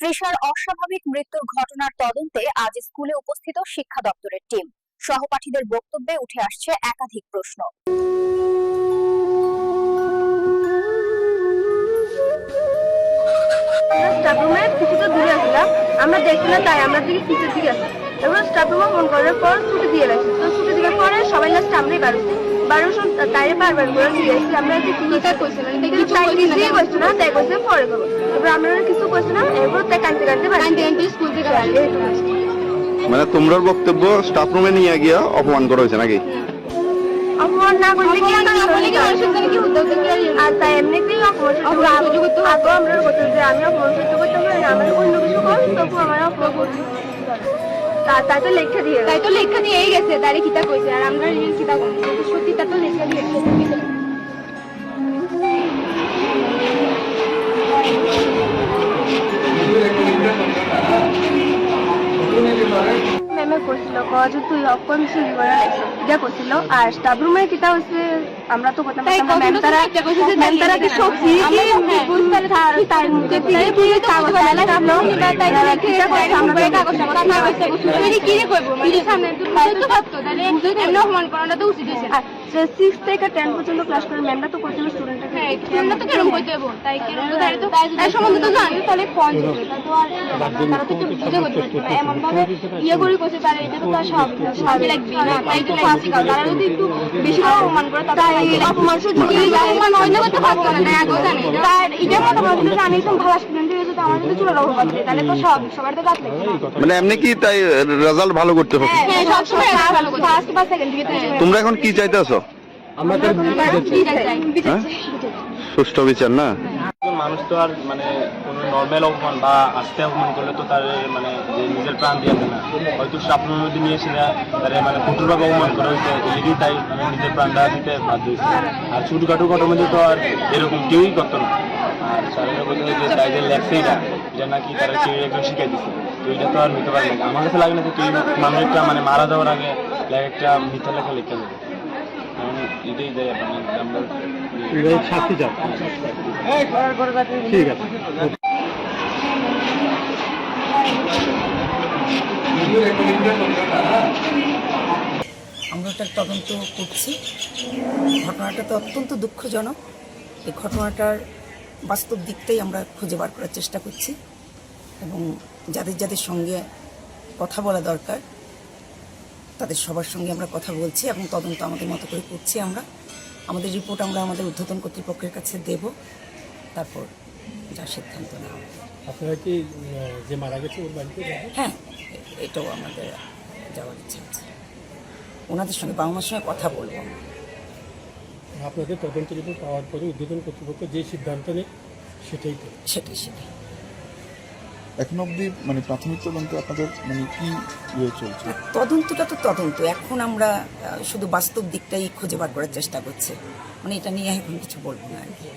তৃষার অস্বাভাবিক মৃত্যুর ঘটনার তদন্তে আজ স্কুলে উপস্থিত শিক্ষা দপ্তরের টিম। সহপাঠীদের বক্তব্যে উঠে আসছে একাধিক প্রশ্ন। স্টাফ কিছুটা দূরে আসলাম আমরা দেখছি না তাই আমরা দিকে দিকে আসি এবার স্টাফ রুমে ফোন করার পর ছুটি দিয়ে তো ছুটি দেওয়ার পরে সবাই লাস্ট আমরাই বাড়ছি। বারোশো তাই বারবার করে দিয়ে আসছি আমরা কি তাই না তাই না কইছে পরে করব এবার আমরা কিছু কইছে না এবার তাই কানতে কানতে কানতে কানতে স্কুল থেকে মানে তোমরার বক্তব্য স্টাফ রুমে নিয়ে গিয়া অপমান করা হয়েছে নাকি? অপমান না করলে কি আর তাই এমনিতেই অপমান করতে আমরা করতে যে আমি অপমান সহ্য করতে পারি না আমার অন্য কিছু কর তবু আমার অপমান করতে তাই তো লেখা দিয়ে। তাই তো লেখা দিয়েই গেছে তারে কিতা কইছে আর আমরা কিতা সত্যি তা তো লেখা দিয়ে। গেছে ম্যামে করছিল কজ তুই করে রাখছিস এটা করছিল আর স্টাফ রুমে কিতা হচ্ছে আমরা তো কথা ম্যাম তারা তো একটা কইছে যে ম্যাম তারা কি সব আমরা হ্যাঁ। বুঝতে তার তার মুখে থেকে কি কাগজ ফেলা কাটলো তাই তারা তো আমরা কাগজ কথা কইছে তুমি কি রে কইবো মানে সামনে তো ভাবতো তাহলে এমনি অপমান করাটা তো উচিত হইছে আর যে সিক্স থেকে টেন পর্যন্ত ক্লাস করে ম্যামরা তো হ্যাঁ তোমরা তো কেরম কইতে হব তাই কেরম তো তাই তো তাই সম্বন্ধে তো জানি। তাহলে ফোন দিবে তো আর তারা তো একটু বুঝে করতে পারবে এমন ভাবে ইয়ে করে কইছে তারা এটা তো তার সব সবই লাগবে। না তাই তো ফাঁসি তারা যদি একটু বেশি করে অপমান করে তাই অপমান সহ্য অপমান? অন্য করতে পারতো না তাই আগেও জানি। তার এটা মতো বলছিল যে আমি একদম ভালো আমার তাহলে তো সব সবার তো মানে এমনি কি তাই রেজাল্ট ভালো করতে হবে? হ্যাঁ সব সময় ভালো করতে ফার্স্ট বা সেকেন্ড দিকে তোমরা এখন কি চাইতেছো? হ্যাঁ? সুষ্ঠু বিচার না? একজন মানুষ তো আর মানে কোনো নর্মাল অপমান বা আস্তে অপমান করলে তো তার মানে যে নিজের প্রাণ দিয়ে না। হয়তো সে আপনার মধ্যে নিয়ে এসে তার মানে কঠোরভাবে অপমান করা হয়েছে এদিকেই তাই মানে নিজের প্রাণটা দিতে বাধ্য হয়েছে। আর ছোটখাটো মধ্যে তো আর এরকম কেউই করতো না। আর স্যারেরা বলতে যে তাই যে লেখছে এটা নাকি তারা কেউ একজন শিখাই দিচ্ছে তো এটা তো আর নিতে পারে না। আমার কাছে লাগে না যে কেউ মানুষ একটা মানে মারা যাওয়ার আগে একটা মিথ্যা লেখা লিখতে হবে আমরা শাস্তি চাও ঠিক আছে। আমরা একটা তদন্ত করছি। ঘটনাটা তো অত্যন্ত দুঃখজনক। এই ঘটনাটার বাস্তব দিকটাই আমরা খুঁজে বার করার চেষ্টা করছি এবং যাদের যাদের সঙ্গে কথা বলা দরকার তাদের সবার সঙ্গে আমরা কথা বলছি এবং তদন্ত আমাদের মতো করে করছি আমরা আমাদের রিপোর্ট আমরা আমাদের ঊর্ধ্বতন কর্তৃপক্ষের কাছে দেব তারপর যা সিদ্ধান্ত নেওয়া। আপনারা কি যে মারা গেছে ওর বাড়িতে? হ্যাঁ এটাও আমাদের যাওয়ার ইচ্ছা আছে ওনাদের সঙ্গে বাবা মার সঙ্গে কথা বলব আমরা। আপনাদের তদন্ত রিপোর্ট পাওয়ার পরে উদ্বোধন কর্তৃপক্ষ যে সিদ্ধান্ত নেয় সেটাই তো সেটাই সেটাই এখন অবধি মানে প্রাথমিক তদন্ত আপনাদের মানে কি ইয়ে চলছে? তদন্তটা তো তদন্ত। এখন আমরা শুধু বাস্তব দিকটাই খুঁজে বার করার চেষ্টা করছি। মানে এটা নিয়ে এখন কিছু বলব না আর কি।